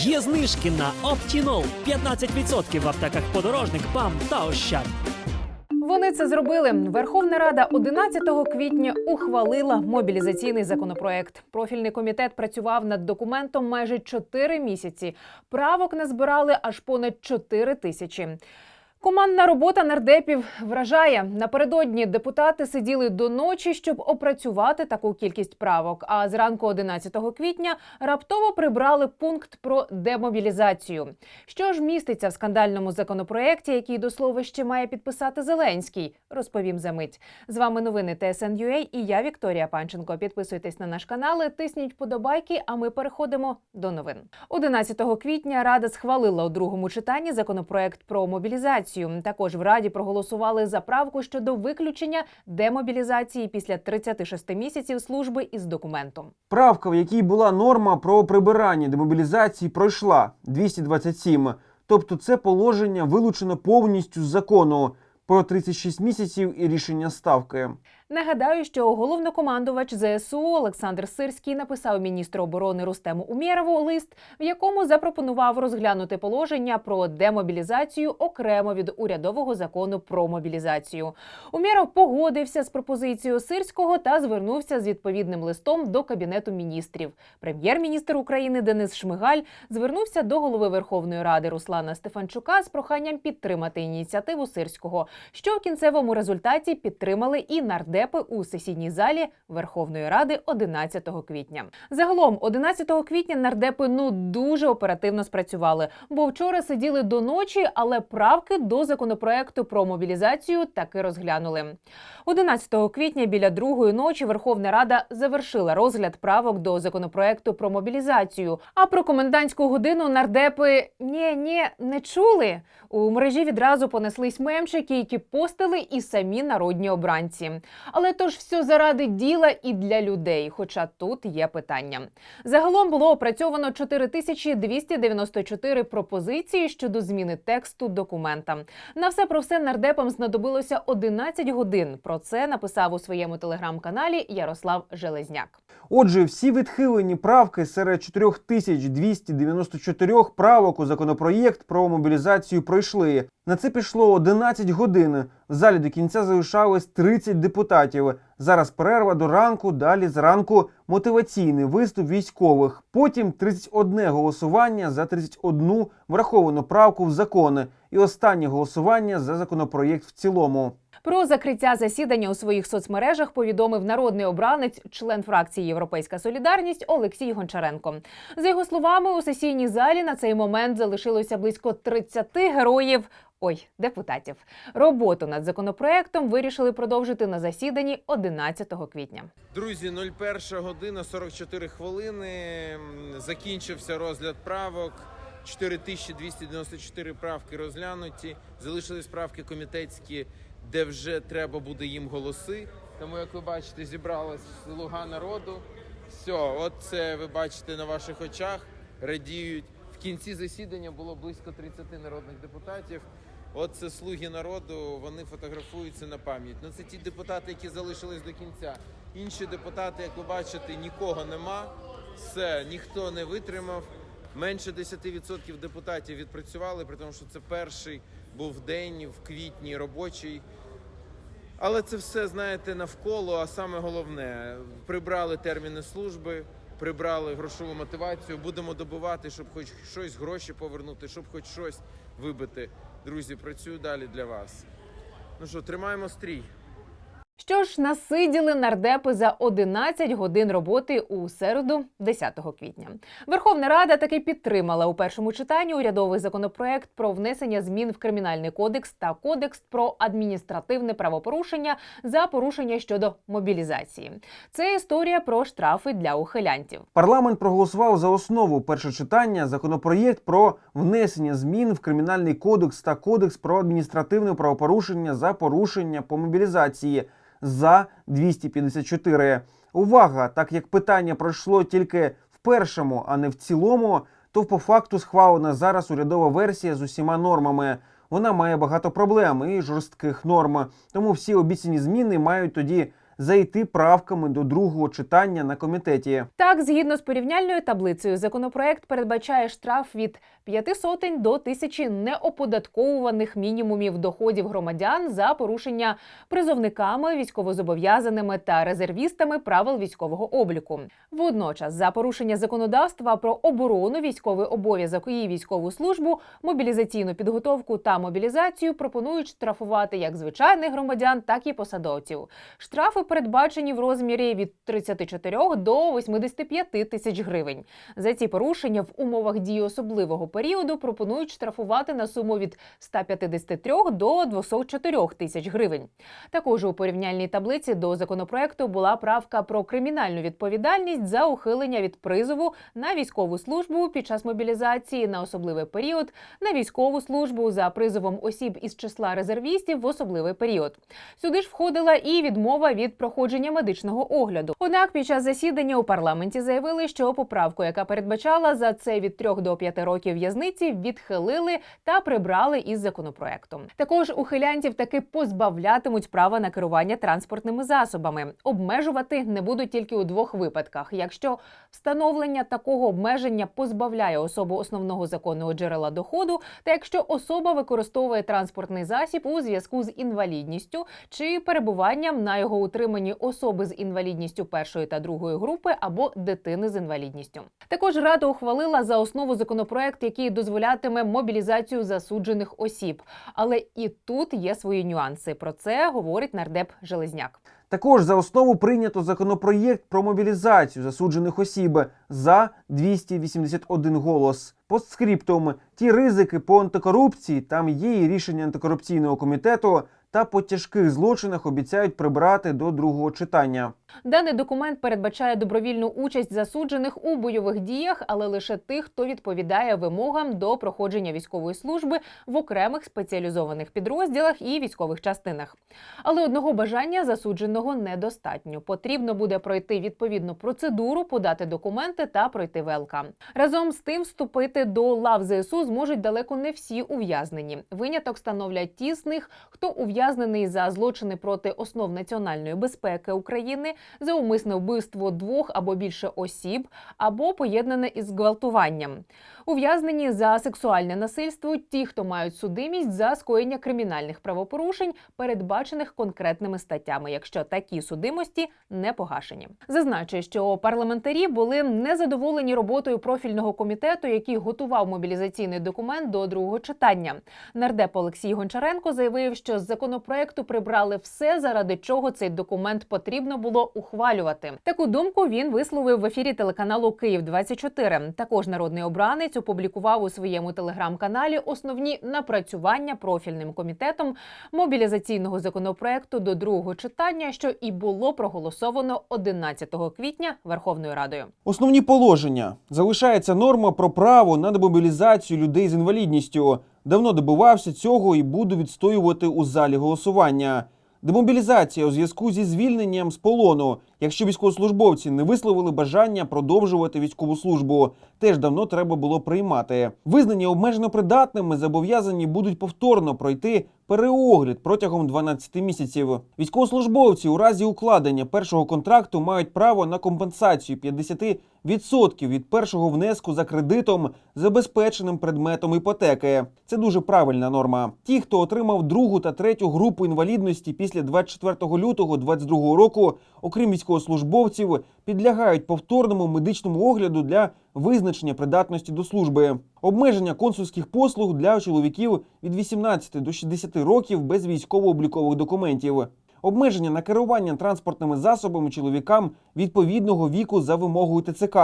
Є знижки на Оптінол 15% в аптеках подорожник, ПАМ та Ощад. Вони це зробили. Верховна Рада 11 квітня ухвалила мобілізаційний законопроект. Профільний комітет працював над документом майже 4 місяці. Правок назбирали аж понад 4 тисячі. Командна робота нардепів вражає напередодні. Депутати сиділи до ночі, щоб опрацювати таку кількість правок. А зранку 11 квітня раптово прибрали пункт про демобілізацію. Що ж міститься в скандальному законопроекті, який до слова ще має підписати Зеленський? Розповім за мить. З вами новини ТСН.UA і я Вікторія Панченко. Підписуйтесь на наш канал, тисніть вподобайки. А ми переходимо до новин. 11 квітня Рада схвалила у другому читанні законопроект про мобілізацію. Також в Раді проголосували за правку щодо виключення демобілізації після 36 місяців служби із документом. Правка, в якій була норма про прибирання демобілізації, пройшла 227. Тобто це положення вилучено повністю з закону про 36 місяців і рішення ставки. Нагадаю, що головнокомандувач ЗСУ Олександр Сирський написав міністру оборони Рустему Умєрову лист, в якому запропонував розглянути положення про демобілізацію окремо від урядового закону про мобілізацію. Умєров погодився з пропозицією Сирського та звернувся з відповідним листом до кабінету міністрів. Прем'єр-міністр України Денис Шмигаль звернувся до голови Верховної Ради Руслана Стефанчука з проханням підтримати ініціативу Сирського, що в кінцевому результаті підтримали і нардепи у сесійній залі Верховної Ради 11 квітня. Загалом, 11 квітня нардепи ну дуже оперативно спрацювали, бо вчора сиділи до ночі, але правки до законопроекту про мобілізацію таки розглянули. 11 квітня біля другої ночі Верховна Рада завершила розгляд правок до законопроекту про мобілізацію. А про комендантську годину нардепи ні, ні, не чули. У мережі відразу понеслись мемчики, які постили і самі народні обранці. Але то ж все заради діла і для людей. Хоча тут є питання. Загалом було опрацьовано 4294 пропозиції щодо зміни тексту документа. На все про все нардепам знадобилося 11 годин. Про це написав у своєму телеграм-каналі Ярослав Железняк. Отже, всі відхилені правки серед 4294 правок у законопроєкт про мобілізацію пройшли. На це пішло 11 годин. В залі до кінця залишалось 30 депутатів. Зараз перерва до ранку. Далі зранку мотиваційний виступ військових. Потім 31 голосування за 31 враховану правку в закони. І останнє голосування за законопроєкт в цілому. Про закриття засідання у своїх соцмережах повідомив народний обранець, член фракції Європейська Солідарність Олексій Гончаренко. За його словами, у сесійній залі на цей момент залишилося близько 30 героїв. Ой, депутатів. Роботу над законопроектом вирішили продовжити на засіданні 11 квітня. Друзі, 01 година 44 хвилини. Закінчився розгляд правок. 4294 правки розглянуті. Залишились правки комітетські, де вже треба буде їм голоси. Тому, як ви бачите, зібралась слуга народу. Все, от це ви бачите на ваших очах. Радіють. В кінці засідання було близько 30 народних депутатів. От це слуги народу, вони фотографуються на пам'ять. Ну це ті депутати, які залишились до кінця. Інші депутати, як ви бачите, нікого нема. Все, ніхто не витримав. Менше 10% депутатів відпрацювали, при тому, що це перший був день в квітні робочий. Але це все, знаєте, навколо, а саме головне, прибрали терміни служби, прибрали грошову мотивацію. Будемо добувати, щоб хоч щось гроші повернути, щоб хоч щось вибити. Друзі, працюю далі для вас. Ну що, тримаємо стрій. Що ж, насиділи нардепи за 11 годин роботи у середу, 10 квітня. Верховна Рада таки підтримала у першому читанні урядовий законопроект про внесення змін в кримінальний кодекс та кодекс про адміністративне правопорушення за порушення щодо мобілізації. Це історія про штрафи для ухилянтів. Парламент проголосував за основу перше читання законопроєкт про внесення змін в кримінальний кодекс та кодекс про адміністративне правопорушення за порушення по мобілізації за 254. Увага! Так як питання пройшло тільки в першому, а не в цілому, то по факту схвалена зараз урядова версія з усіма нормами. Вона має багато проблем і жорстких норм. Тому всі обіцяні зміни мають тоді зайти правками до другого читання на комітеті. Так, згідно з порівняльною таблицею, законопроект передбачає штраф від 5 сотень до тисячі неоподатковуваних мінімумів доходів громадян за порушення призовниками, військовозобов'язаними та резервістами правил військового обліку. Водночас, за порушення законодавства про оборону, військовий обов'язок і військову службу, мобілізаційну підготовку та мобілізацію пропонують штрафувати як звичайних громадян, так і посадовців. Штрафи передбачені в розмірі від 34 до 85 тисяч гривень. За ці порушення в умовах дії особливого періоду пропонують штрафувати на суму від 153 до 204 тисяч гривень. Також у порівняльній таблиці до законопроекту була правка про кримінальну відповідальність за ухилення від призову на військову службу під час мобілізації на особливий період, на військову службу за призовом осіб із числа резервістів в особливий період. Сюди ж входила і відмова від проходження медичного огляду. Однак під час засідання у парламенті заявили, що поправку, яка передбачала за це від 3 до 5 років в'язниці, відхилили та прибрали із законопроекту. Також ухилянтів таки позбавлятимуть права на керування транспортними засобами. Обмежувати не будуть тільки у двох випадках: якщо встановлення такого обмеження позбавляє особу основного законного джерела доходу, та якщо особа використовує транспортний засіб у зв'язку з інвалідністю чи перебуванням на його утриманні особи з інвалідністю першої та другої групи або дитини з інвалідністю. Також рада ухвалила за основу законопроект, який дозволятиме мобілізацію засуджених осіб. Але і тут є свої нюанси. Про це говорить нардеп Железняк. Також за основу прийнято законопроєкт про мобілізацію засуджених осіб за 281 голос. Постскриптум ті ризики по антикорупції, там є і рішення антикорупційного комітету, та по тяжких злочинах обіцяють прибрати до другого читання. Даний документ передбачає добровільну участь засуджених у бойових діях, але лише тих, хто відповідає вимогам до проходження військової служби в окремих спеціалізованих підрозділах і військових частинах. Але одного бажання засудженого недостатньо. Потрібно буде пройти відповідну процедуру, подати документи та пройти ВЛК. Разом з тим, вступити до лав ЗСУ зможуть далеко не всі ув'язнені. Виняток становлять ті з них, хто ув'язнений за злочини проти основ національної безпеки України, за умисне вбивство двох або більше осіб, або поєднане із зґвалтуванням. Ув'язнені за сексуальне насильство ті, хто мають судимість за скоєння кримінальних правопорушень, передбачених конкретними статтями, якщо такі судимості не погашені. Зазначу, що парламентарі були незадоволені роботою профільного комітету, який готував мобілізаційний документ до другого читання. Нардеп Олексій Гончаренко заявив, що з законопроекту прибрали все, заради чого цей документ потрібно було ухвалювати. Таку думку він висловив в ефірі телеканалу Київ 24 Також народний обранець опублікував у своєму телеграм-каналі основні напрацювання профільним комітетом мобілізаційного законопроекту до другого читання, що і було проголосовано 11 квітня Верховною Радою. Основні положення залишається норма про право на демобілізацію людей з інвалідністю. Давно добивався цього і буду відстоювати у залі голосування. Демобілізація у зв'язку зі звільненням з полону, якщо військовослужбовці не висловили бажання продовжувати військову службу, теж давно треба було приймати. Визнані обмежено придатними зобов'язані будуть повторно пройти переогляд протягом 12 місяців. Військовослужбовці у разі укладення першого контракту мають право на компенсацію 50% від першого внеску за кредитом, забезпеченим предметом іпотеки. Це дуже правильна норма. Ті, хто отримав другу та третю групу інвалідності після 24 лютого 2022 року, окрім військовослужбовців, підлягають повторному медичному огляду для визначення придатності до служби. Обмеження консульських послуг для чоловіків від 18 до 60 років без військово-облікових документів. Обмеження на керування транспортними засобами чоловікам відповідного віку за вимогою ТЦК.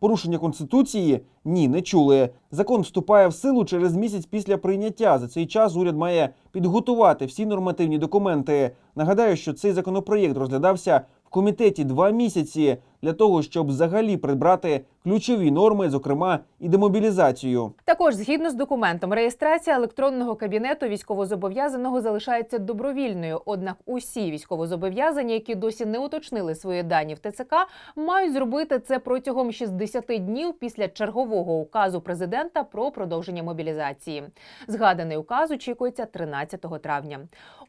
Порушення конституції ні, не чули. Закон вступає в силу через місяць після прийняття. За цей час уряд має підготувати всі нормативні документи. Нагадаю, що цей законопроєкт розглядався в комітеті два місяці. Для того, щоб взагалі прибрати ключові норми, зокрема і демобілізацію. Також згідно з документом, реєстрація електронного кабінету військовозобов'язаного залишається добровільною. Однак усі військовозобов'язані, які досі не уточнили свої дані в ТЦК, мають зробити це протягом 60 днів після чергового указу президента про продовження мобілізації. Згаданий указ очікується 13 травня.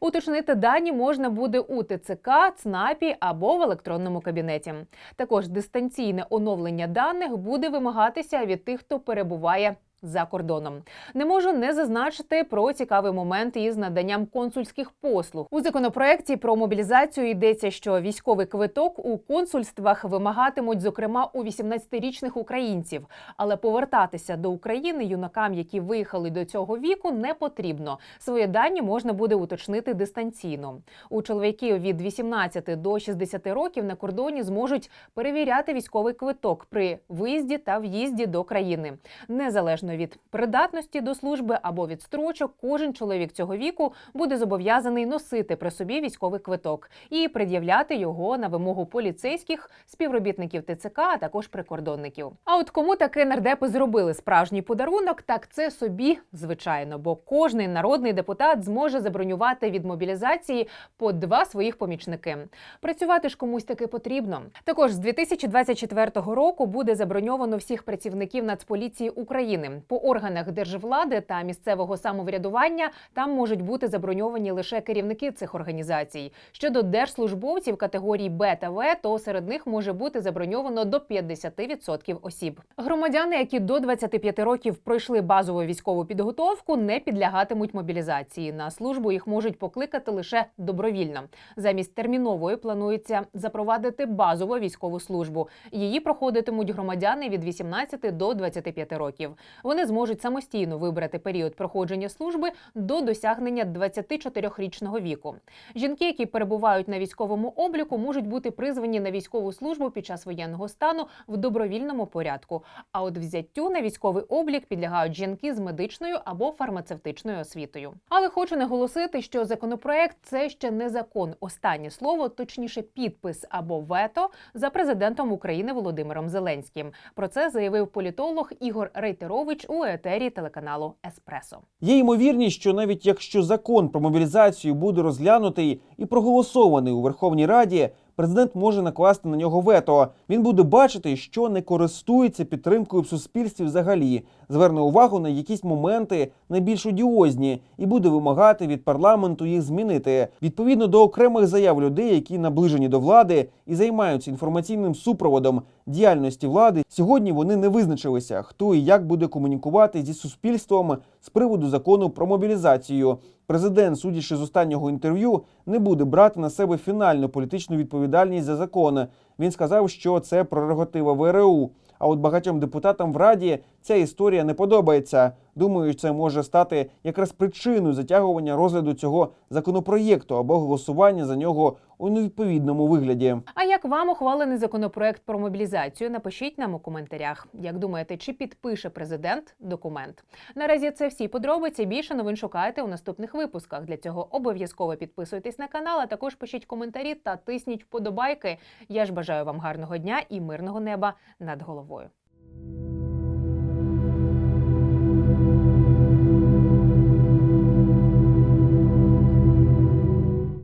Уточнити дані можна буде у ТЦК, ЦНАПі або в електронному кабінеті. Також дистанційне оновлення даних буде вимагатися від тих, хто перебуває. За кордоном не можу не зазначити про цікавий момент із наданням консульських послуг у законопроекті про мобілізацію. Йдеться, що військовий квиток у консульствах вимагатимуть, зокрема, у 18-річних українців. Але повертатися до України юнакам, які виїхали до цього віку, не потрібно. Свої дані можна буде уточнити дистанційно. У чоловіків від 18 до 60 років на кордоні зможуть перевіряти військовий квиток при виїзді та в'їзді до країни. Незалежно від придатності до служби або від строчок, кожен чоловік цього віку буде зобов'язаний носити при собі військовий квиток і пред'являти його на вимогу поліцейських, співробітників ТЦК, а також прикордонників. А от кому таки нардепи зробили справжній подарунок, так це собі, звичайно, бо кожний народний депутат зможе забронювати від мобілізації по два своїх помічники. Працювати ж комусь таки потрібно. Також з 2024 року буде заброньовано всіх працівників Нацполіції України по органах держвлади та місцевого самоврядування. Там можуть бути заброньовані лише керівники цих організацій. Щодо держслужбовців категорій Б та В, то серед них може бути заброньовано до 50% осіб. Громадяни, які до 25 років пройшли базову військову підготовку, не підлягатимуть мобілізації. На службу їх можуть покликати лише добровільно. Замість термінової планується запровадити базову військову службу. Її проходитимуть громадяни від 18 до 25 років. Вони зможуть самостійно вибрати період проходження служби до досягнення 24-річного віку. Жінки, які перебувають на військовому обліку, можуть бути призвані на військову службу під час воєнного стану в добровільному порядку. А от взяттю на військовий облік підлягають жінки з медичною або фармацевтичною освітою. Але хочу наголосити, що законопроект це ще не закон. Останнє слово, точніше, підпис або вето за президентом України Володимиром Зеленським. Про це заявив політолог Ігор Рейтерович у етері телеканалу Еспресо. Є ймовірність, що навіть якщо закон про мобілізацію буде розглянутий і проголосований у Верховній Раді, президент може накласти на нього вето. Він буде бачити, що не користується підтримкою в суспільстві взагалі, зверне увагу на якісь моменти найбільш одіозні і буде вимагати від парламенту їх змінити. Відповідно до окремих заяв людей, які наближені до влади і займаються інформаційним супроводом діяльності влади. Сьогодні вони не визначилися, хто і як буде комунікувати зі суспільством з приводу закону про мобілізацію. Президент, судячи з останнього інтерв'ю, не буде брати на себе фінальну політичну відповідальність за закон. Він сказав, що це прерогатива ВРУ. А от багатьом депутатам в раді ця історія не подобається. Думаю, це може стати якраз причиною затягування розгляду цього законопроєкту або голосування за нього у невідповідному вигляді. А як вам ухвалений законопроект про мобілізацію? Напишіть нам у коментарях. Як думаєте, чи підпише президент документ? Наразі це всі подробиці. Більше новин шукайте у наступних випусках. Для цього обов'язково підписуйтесь на канал, а також пишіть коментарі та тисніть вподобайки. Я ж бажаю вам гарного дня і мирного неба над головою.